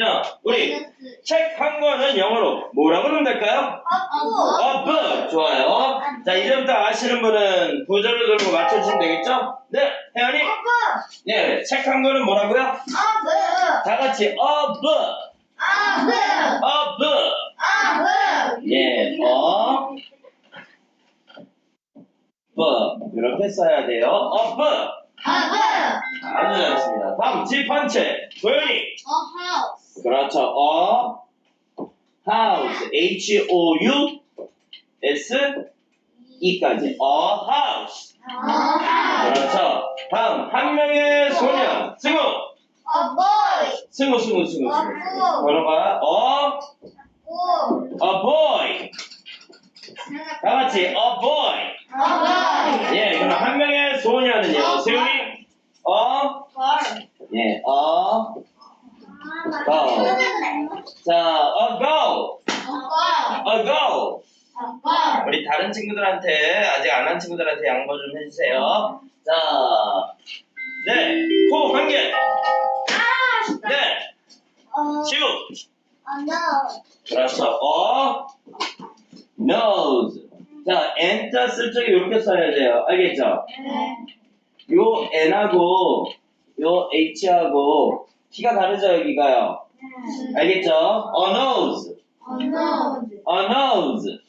자, 우리 책 한 권은 영어로 뭐라고 하면 될까요? A book. 좋아요. 자, 이제부터 아시는 분은 구절을 들고 맞춰주시면 되겠죠? 네, 혜연이? 네, 책 한 권은 뭐라고요? 다 같이 a book. A book. 예, a book. 이렇게 써야 돼요. A book. 아주 잘했습니다. 다음 집한 채. 도현이. 그렇죠. A house. H O U S E까지. A house. 그렇죠. 다음 한 명의 소년. 승우. 승우 승우 승우 승우. 번호가 A a boy. 다 같이 a boy. 예, 그럼 한 명의 소년은요. 세훈이. 어? 예, 어. 자, a go. a go. 우리 다른 친구들한테 아직 안 한 친구들한테 양보 좀 해주세요. 자, 네, 코 한 개. 네, 시우. 그렇죠. 어, nose. 자, n자 쓸 적에 이렇게 써야 돼요. 알겠죠? 요 n하고 요 h하고 키가 다르죠 여기가요. 알겠죠? a nose. a nose.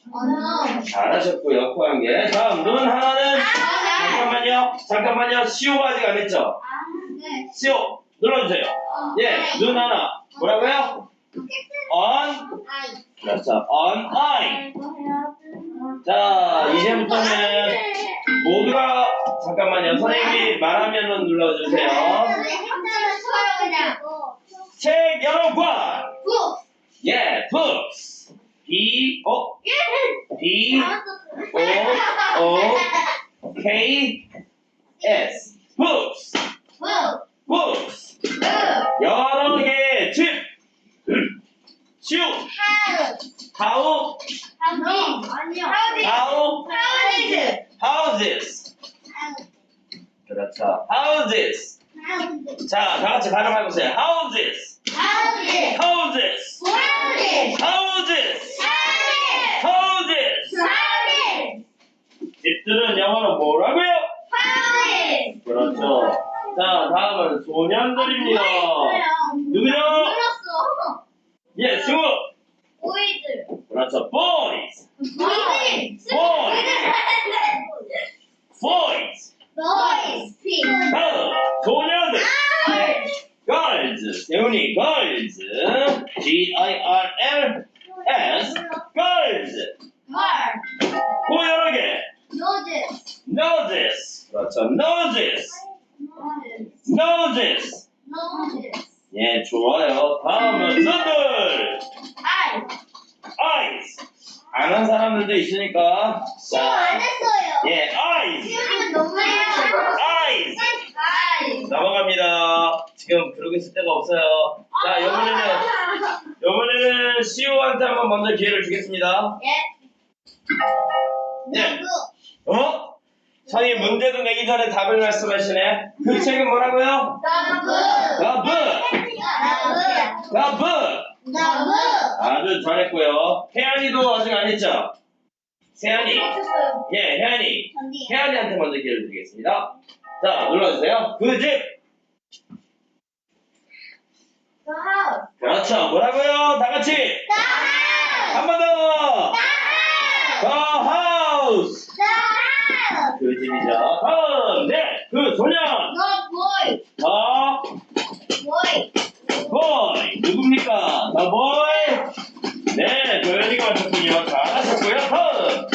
잘하셨고요. 코한 개. 다음 눈 하나는 잠깐만요. 잠깐만요. 시오가 아직 안 했죠? 시오 눌러주세요. 예, 눈 하나. 뭐라고요? on. 그렇죠. on eye. 자, 이제부터는 모두가 잠깐만요. 선생님이 말하면 눌러주세요. 책 여러 권. 예, books. B O B O O K S. books. books. 여러 개의 집. 슈. 하우. 하우. houses. 그렇죠. houses. 자, 다 같이 발음해 보세요. houses. houses. houses. houses. 집들은 영어로 뭐라고요? 그렇죠. 자, 다음은 소년들입니다. G I R L 기회를 주겠습니다. 예. 어? 선이 문제도 내기 전에 답을 말씀하시네. 그 책은 뭐라고요? The book. The book. 아주 잘했고요. 혜연이도 아직 안 했죠? 세연이. 예, 혜연이. 혜연이한테 먼저 기회를 드리겠습니다. 자, 눌러주세요. 그 집. 그렇죠. 뭐라고요? 다 같이. 한 번 더. The house. 그 집이죠. 다음, 네, 그 소년. The boy. 누굽니까? The boy. 네, 도현이가 맞췄군요. 잘하셨고요. 다음.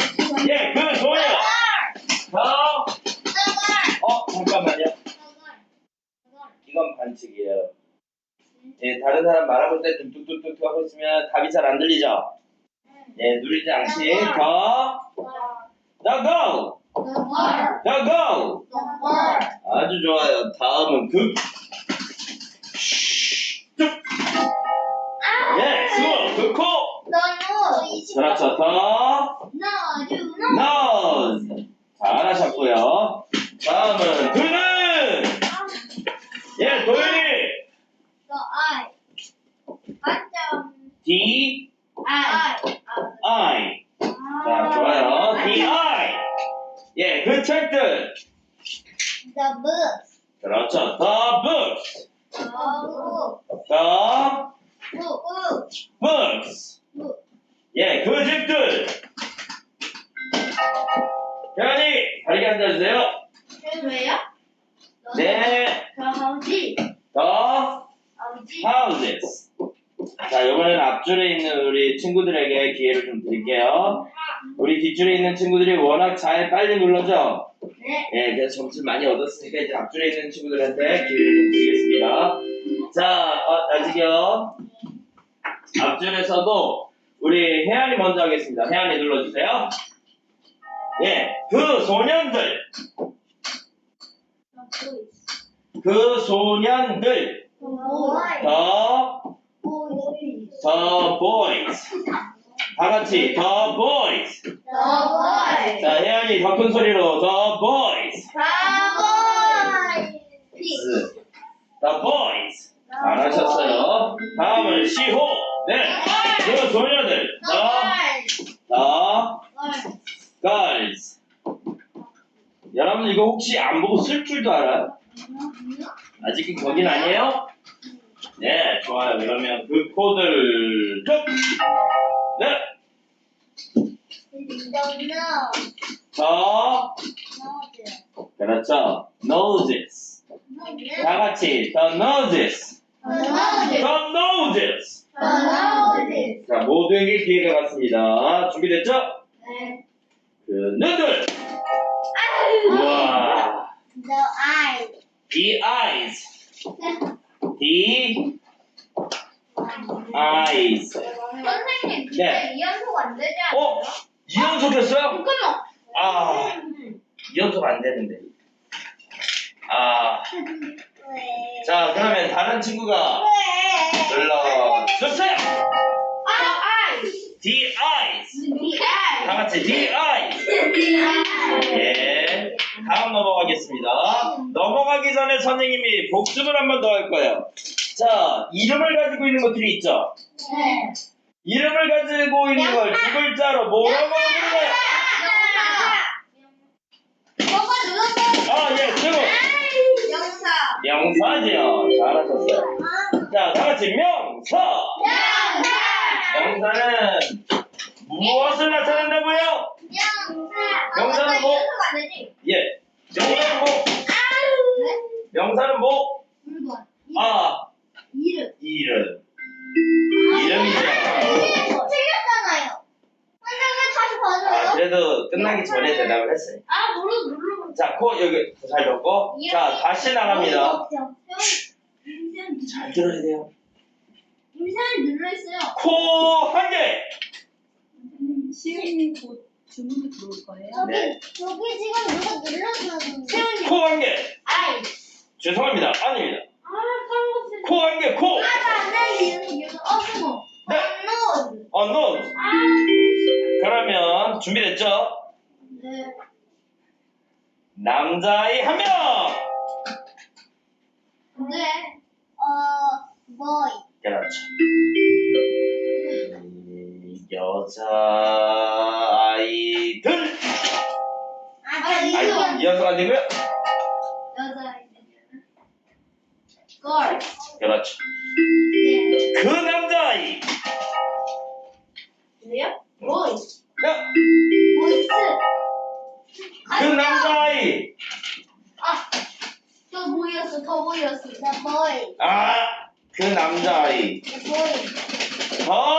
예, 그 소년. The, 어, 잠깐만요. 이건 반칙이에요. 예, 다른 사람 말하고 때 뚝뚝뚝뚝 하고 있으면 답이 잘 안 들리죠? 예, 누리지 않지. The, the go. The go. 아주 좋아요. 다음은 극. 뚝. 예, 승우, 극코. 그렇죠. The, nose. 잘하셨고요. 다음은 그는. 예, 도현이. D, I. I. 자, 좋아요. D, I. 예, 그 책들. The books. 그렇죠. The books. The book. The Book. books. Book. 예, 그 책들. 태연이, 다리게 앉아주세요. 왜요? 네, 저 아버지. the 아버지. houses. 자, 이번에는 앞줄에 있는 우리 친구들에게 기회를 좀 드릴게요. 우리 뒷줄에 있는 친구들이 워낙 잘 빨리 눌러죠? 네. 예, 그래서 점수를 많이 얻었으니까 이제 앞줄에 있는 친구들한테 기회를 좀 드리겠습니다. 자, 어, 아직요. 앞줄에서도 우리 혜안이 먼저 하겠습니다. 혜안이 눌러주세요. 예, 그 소년들, 그 소년들. 더, 더 boys. 다 같이 더 boys. The boy. 자, 혜안이 더 큰 소리로 더 boys. The boy. The boys. 잘하셨어요. 다음은 시호. 네. 그 소녀들. The, the girls. 여러분 이거 혹시 안 보고 쓸 줄도 알아요? 아직은 거긴 아니에요? 네, 좋아요. 그러면 그 코드를 쭉. 네. 더, 그렇죠. noses. 다 같이 the noses. the noses. 자, 모두에게 기회가 갔습니다. 준비됐죠? 그 눈들. 우와. The eye. The eyes. The eyes. 선생님, 네. 근데 이연속 안 되지 않아요? 어? 이연속 했어요? 잠깐만. 아, 이연속 안 되는데. 아, 왜? 자, 그러면 다른 친구가 왜? 눌러주세요. 아, eye. The eyes. The 다. 같이 the eyes. The. 예. 다음 넘어가겠습니다. 넘어가기 전에 선생님이 복습을 한 번 더 할 거예요. 자, 이름을 가지고 있는 것들이 있죠? 네. 이름을 가지고 있는 걸 두 글자로 뭐라고 부르나요? 아, 예, 지금 영사. 명사지요. 잘하셨어요. 자, 다 같이 명사. 명사는 무엇을 나타낸다고요? 영사. 영사는 뭐? 예. 명사는 뭐? 네? 명사는 뭐? 아, 이름. 이름. 이름이죠. 틀렸잖아요. 선생님 다시 아, 봐줘요. 그래도 끝나기 전에 대답을 했어요. 아, 눌러, 눌러. 자, 코 여기 잘 잡고. 자, 다시 나갑니다. 임시한 잘 들어야 돼요. 임시한이 눌러있어요. 코 한 개. 시은이 곧 주문이 들어올 거예요. 저기, 네. 저기 지금 누가 눌러주는 세훈이. 코한 개. 아이. 죄송합니다. 아닙니다. 남자아이 한 명. 네. 어, boy. 그렇죠. 음, 여자아이들. 아, 아이고, 이거. 이어서 안 되고요. 남자아이. 더.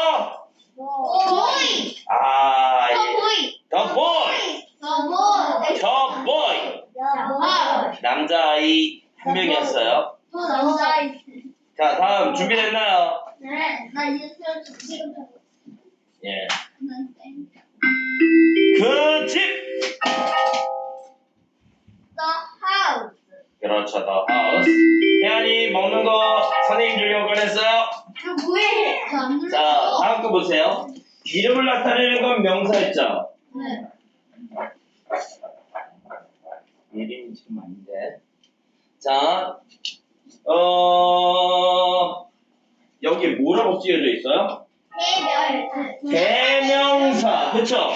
다음 거 보세요. 이름을 나타내는 건 명사였죠. 네. 이름이 지금 아닌데. 자, 어, 여기 뭐라고 쓰여져 있어요? 대명사. 그쵸?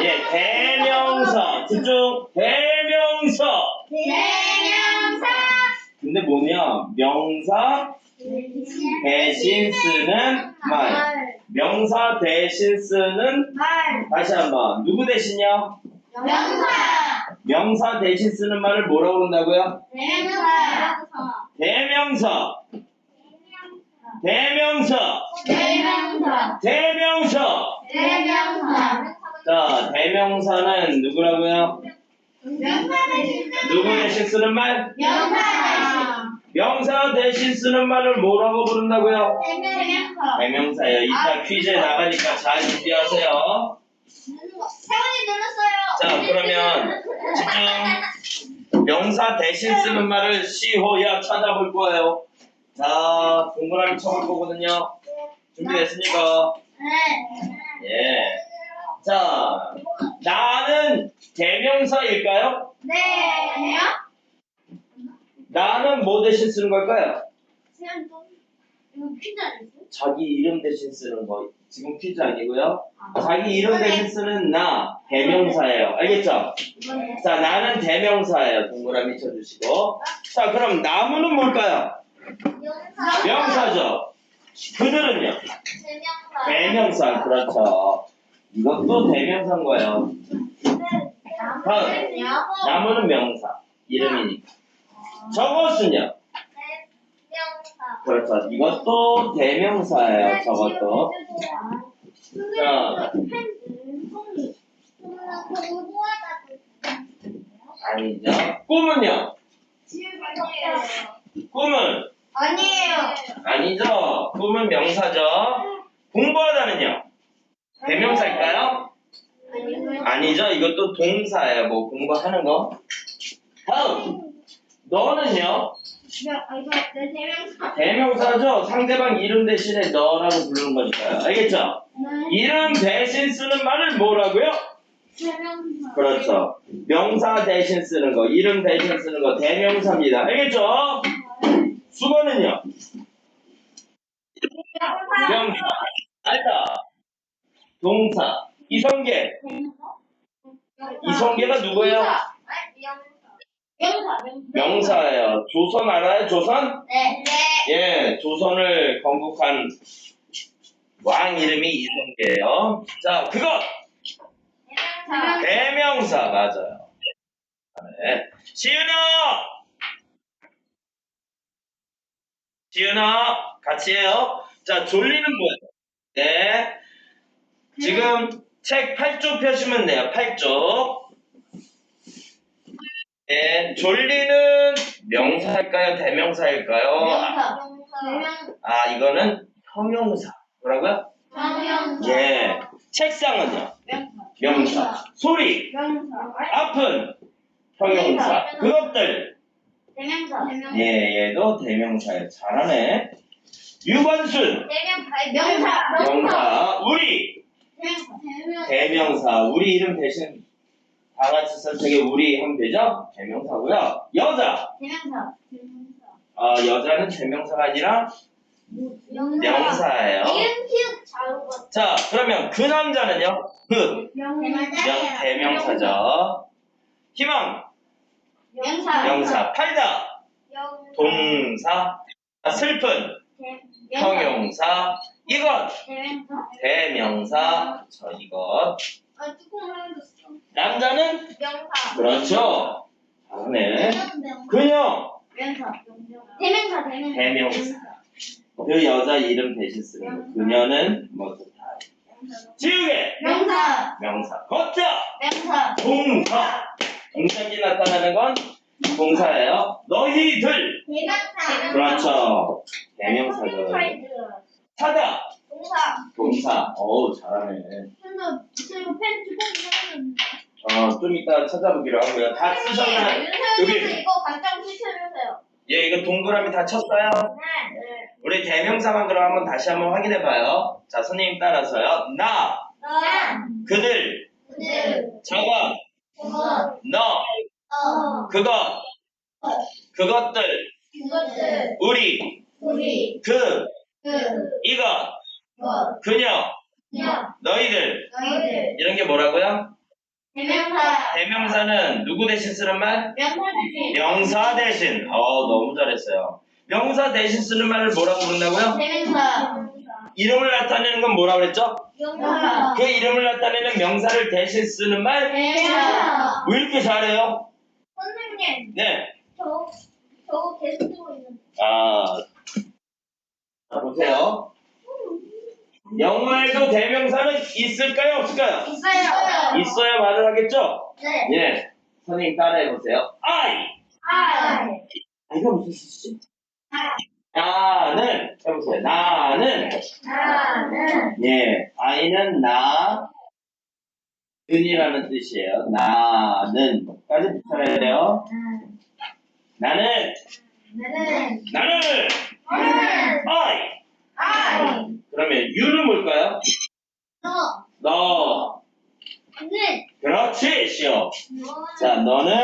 예, 대명사. 집중. 대명사. 근데 뭐냐? 명사 대신 쓰는 말. 명사 대신 쓰는 다시 한번 누구 대신요? 명사 대신 쓰는 말을 뭐라고 그런다고요? 대명사. 대명사. 대명사. 자, 대명사는 누구라고요? 누구 대신 쓰는 말? 명사 대신 쓰는 말을 뭐라고 부른다고요? 대명사예요. 이따 퀴즈에 나가니까 잘 준비하세요. 세원이 눌렀어요. 자, 그러면 집중. 명사 대신 쓰는 말을 시호야 찾아볼 거예요. 자, 동그라미 쳐볼 거거든요. 준비됐습니까? 네. 예. 자, 나는 대명사일까요? 네. 나는 뭐 대신 쓰는 걸까요? 이거 퀴즈 아니었어요? 자기 이름 대신 쓰는 거. 지금 퀴즈 아니고요. 자기 이름 대신 쓰는 나 대명사예요. 알겠죠? 이번에 자, 나는 대명사예요. 동그라미 쳐주시고. 자, 그럼 나무는 뭘까요? 명사죠. 그들은요? 대명사. 대명사. 그렇죠. 이것도 대명사인 거예요. 나무는요? 나무는 명사. 이름이니까. 저것은요? 대명사. 그렇죠. 이것도 대명사예요. 저것도. 자. 아니죠. 꿈은요? 꿈은? 아니에요. 아니죠. 꿈은 명사죠. 공부하다는요? 대명사일까요? 아니죠. 이것도 동사예요. 뭐 공부하는 거. 다음. 너는요? 대명사죠. 상대방 이름 대신에 너라고 부르는 거니까요. 알겠죠? 이름 대신 쓰는 말을 뭐라고요? 대명사. 그렇죠. 명사 대신 쓰는 거, 이름 대신 쓰는 거 대명사입니다. 알겠죠? 수거는요? 명사. 알다. 동사. 이성계. 이성계가 누구예요? 명사. 명사예요. 조선 알아요? 조선? 네. 네. 예, 조선을 건국한 왕 이름이 이성계예요. 자, 그것 대명사. 대명사 맞아요. 네. 시은아, 시은아 같이 해요. 자, 졸리는 뭐예요? 네. 지금 책 8쪽 펴시면 돼요. 8쪽. 네, 졸리는 명사일까요? 대명사일까요? 아, 명사. 아, 이거는 형용사. 뭐라고요? 대명사. 예. 책상은요? 명사. 소리, 명사. 아픈 형용사. 그것들. 대명사. 예, 얘도 대명사예요. 잘하네. 유관순 명사. 명사. 우리 대명사. 대명사. 우리 이름 대신 다 같이 선택해 우리 하면 되죠? 대명사고요. 여자. 대명사. 어, 여자는 대명사가 아니라 명사예요. 이름 키우. 자, 그러면 그 남자는요? 그 명, 대명사. 대명사죠. 희망 명사. 명사. 팔다 동사. 아, 슬픈 형용사. 이것 대명사. 대명사. 저 이것. 아 뚜껑 열렸어. 남자는 명사. 그렇죠. 명사. 그녀 명사. 대명사. 대명사. 대명사. 그 여자 이름 대신 쓰는 거. 그녀는 뭐 좋다. 지우개 명사. 명사. 걷자 명사. 동사. 동작이 나타나는 건 동사예요. 너희들 대명사. 그렇죠. 대명사죠. 사다 동사. 동사. 어우 잘하네. 근데 저 이거 펜 뚜껑 열렸는데. 어, 좀 이따 찾아보기로 하고요. 다 쓰셨나요? 여기. 이거 간장 시켜주세요. 예, 이거 동그라미 다 쳤어요? 네. 우리 대명사만 그럼 한번 다시 한번 확인해봐요. 자, 선생님 따라서요. 나, 나. 그들, 네. 저것, 그것. 너, 어. 그것, 그것들, 그것들. 우리, 우리. 그, 그. 이것, 뭐? 그녀, 그냥 너희들 너희들 이런 게 뭐라고요? 대명사 대명사는 누구 대신 쓰는 말? 명사 대신 명사 대신. 어 너무 잘했어요. 명사 대신 쓰는 말을 뭐라고 부른다고요? 대명사 이름을 나타내는 건 뭐라고 그랬죠? 명사 그 이름을 나타내는 명사를 대신 쓰는 말? 대명사 왜 이렇게 잘해요? 선생님 네. 저, 저 계속 쓰고 있는데 아, 자, 보세요. 영어에도 대명사는 있을까요? 없을까요? 있어요 있어야 말을 하겠죠? 네 예. 선생님 따라해 보세요. I. 아, 이거 무슨 뜻이지? 나는 해보세요. 나는 나는 예, I는 나 은이라는 뜻이에요. 나는 까지 붙여야 돼요. 나는 나는 나는 나는 I. I 그러면 U는 뭘까요? 너 너. 는 그렇지, 시오. 자, 너는 너는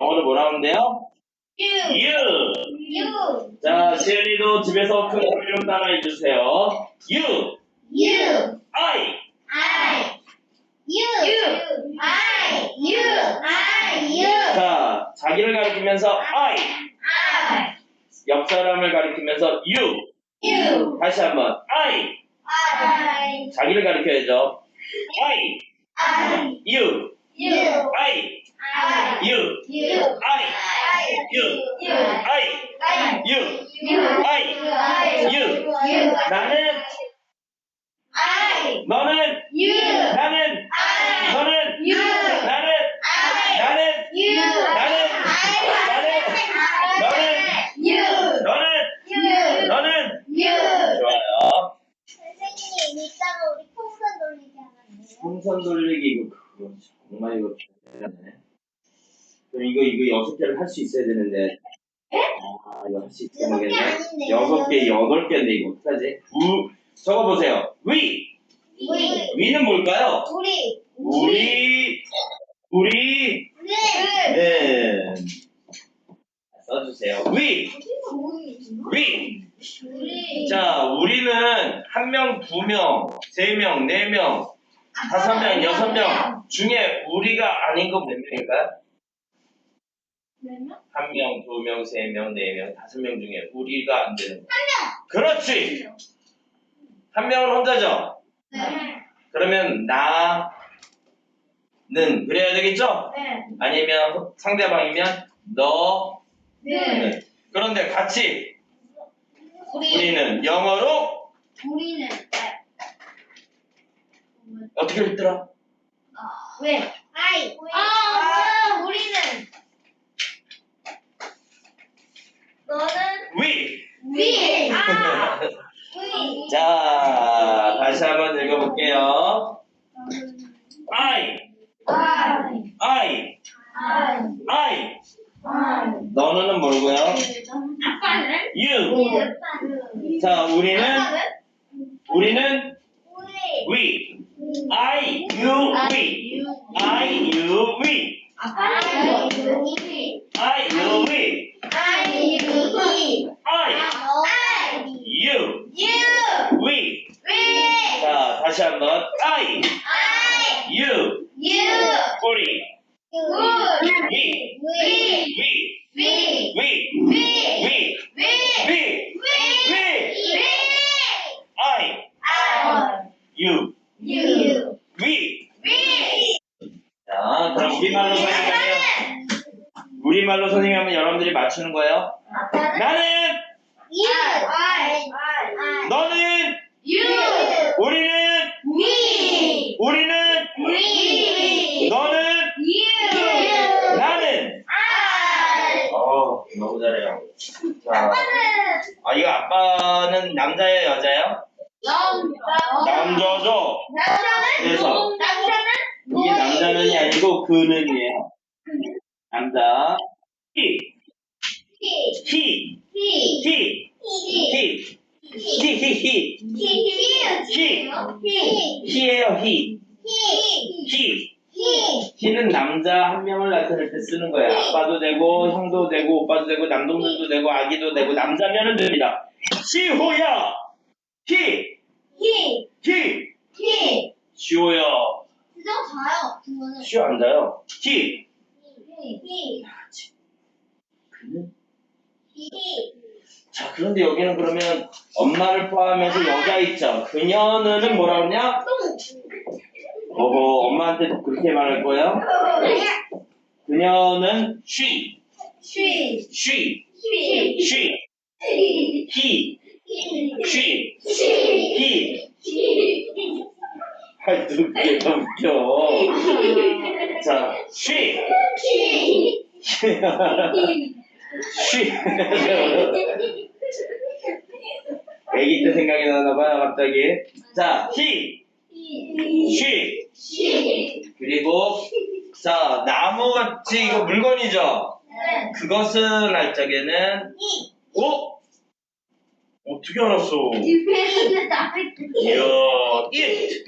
영어로 뭐라 하는데요? you You. you 자, 시은이도 집에서 큰 소리 좀 따라해 주세요. You. you I. I you you I you I you 자, 자기를 가리키면서 I. I 옆 사람을 가리키면서 you. You 다시 한번 I. I 자기를 가리켜야죠. I. I You. you I. I You. you I. I You. you I. I You. you I. I You. you 나는, I 너는, you 나는, I 너는, you 나는, I 나는, you 나는, I 너는, you 너는, you 너는. you 좋아요. 선생님 이따가 우리 풍선 돌리기 하면 돼요? 풍선 돌리기 이거 그거 정말 이거 대단해. 그럼 이거 이거 여섯 개를 할 수 있어야 되는데. 아 이거 할 수 있어 여섯 개 모르겠네. 아닌데 여섯 개 여덟 개인데 이거 어떡하지? 우 적어 보세요. 위 우리 위는 뭘까요? 우리 우리 우리 네네 써주세요. 위 위. 우리 자 우리는 한 명, 두 명, 세 명, 네 명, 다섯 명, 여섯 명 중에 우리가 아닌 건몇 명일까요? 한 명, 두 명, 세 명, 네 명, 다섯 명 중에 우리가 안 되는 거. 그렇지. 한 명은 혼자죠. 네. 그러면 나는 그래야 되겠죠? 네. 아니면 상대방이면 너는. 네. 그런데 같이 우리 우리는 영어로 우리는 네. 어떻게 읽더라? 왜? 아이. 아, 우리는 너는 위. 위. 아. 위. 자, 다시 한번 읽어볼게요. I, 아이. I, 아이. I. 아이. 너는 뭐라고요? 아빠는? You. 아빠는? 자? 우리는 우리. we. I, you, we. I, you, we. 아빠는 우리. I, you, we. 아이. 우리. I, 아이. you, 유. we. 위. 자, 다시 한번. I, 아이. you, 유. 우리. 우리. We, 위. we, 위. we, 위. we, 위. we. 위. 위. 위. I, 아. you, 유. we. 위. 자, 그럼 우리말로 설명하면 우리말로 선생님하면 여러분들이 맞추는 거예요. 아빠는? 나는, 유. 아이. 아이. 너는, 유. 우리는, 위. 우리는, 위. 너는, 유. 나는. 아이. 어, 너무 잘해요. 자, 아빠는? 아 이거 아빠는 남자예요, 여자예요? 남자. 남자죠. 남자는? 그래서 남자는? 이게 남자는이 아니고 그는이에요. 남자. he, 히. 히. 히. he. 히. 히. he예요, he. 히. 히. he는 남자 한 명을 나타낼 때 쓰는 거예요. 아빠도 되고, 형도 되고, 오빠도 되고, 남동생도 되고, 아기도 되고, 남자면은 됩니다. 시호야, 히, 히, 히. 히. 쉬워요. 진짜 자요. 그거는. 쉬워 앉아요. 히. 히, 히, 그는? 히. 자, 그런데 여기는 그러면 엄마를 포함해서 여자 있죠. 그녀는 뭐라 그러냐? 보고 엄마한테 그렇게 말할 거예요? 그녀는 she, 쉬, she, 쉬, she, 히, he, she, 쉬, he. 히. 아이, 누구게 웃겨. 자, she, 쉬. she. 애기 때 생각이 나나 봐요, 갑자기. 자, she. 쉬. 그리고 자, 나무같이 이거 물건이죠. 네. 그것은 할 적에는 히. 어? 어떻게 알았어? 이야, it,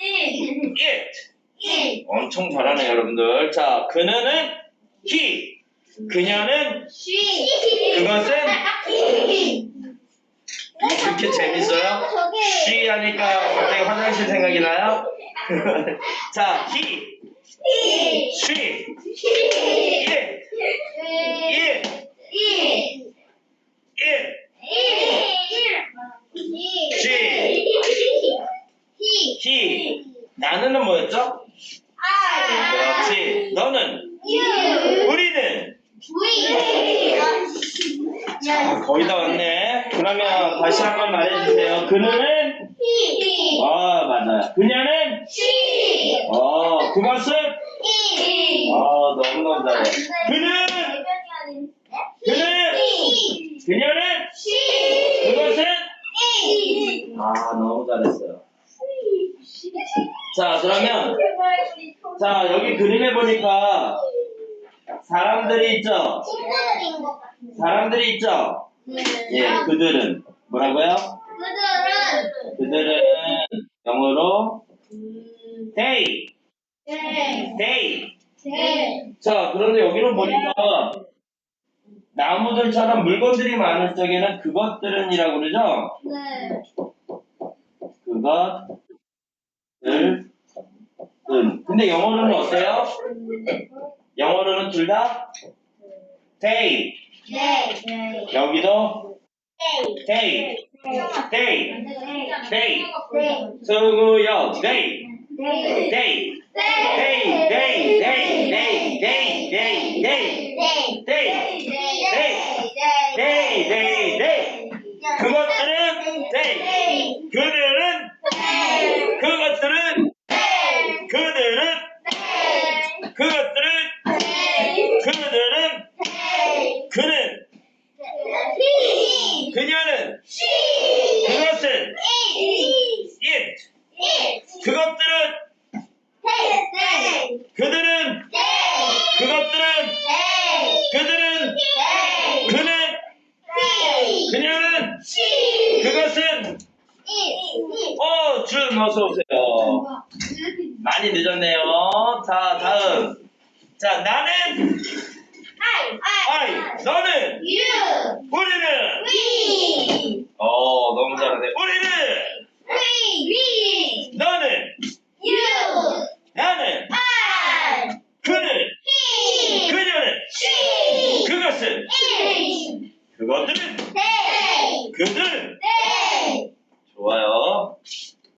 히. it. 히. 엄청 잘하네, 여러분들. 자, 그녀는 he, 그녀는 쉬. 그것은 히. 그렇게 재밌어요? she 하니까 갑자기 화장실 생각이 나요? 자, he, 히. she, 히. it, it, he. 나는은 뭐였죠? 아. 그렇지. 너는, 유. 우리는. 거의 다 왔네. 그러면 다시 한 번 말해주세요. 그녀는, 히. 아, 맞아요. 그녀는, 시. 어, 그것은, 이. 아, 너무너무 잘해. 그는, 그는, 시. 그녀는, 시. 그것은, 이. 아, 너무 잘했어요. 자, 그러면, 자, 여기 그림에 보니까, 사람들이 있죠? 친구들인 것 같은데. 사람들이 있죠? 예, 그들은, 뭐라고요? 그들은 그들은, 영어로, they, 네. they. 네. 자, 그런데 여기는 보니까 나무들처럼 물건들이 많을 적에는 그것들은이라고 그러죠? 네. 그것들, 은. 근데 영어로는 어때요? 영어로는 둘 다? 네. 네. 여기도 네. they. 네. 수구요, they, 네. they, they, they, they, they, they, they, they, 네. they, 네. they, they, they. 그것들은 they 그들은 그것들은 그들은 그는 그녀는 그것은 it 그것들은 그들은 그것들은 그들은 그는 그녀는 그것은 어, 준 어서 오세요. 많이 늦었네요. 자, 다음. 자, 나는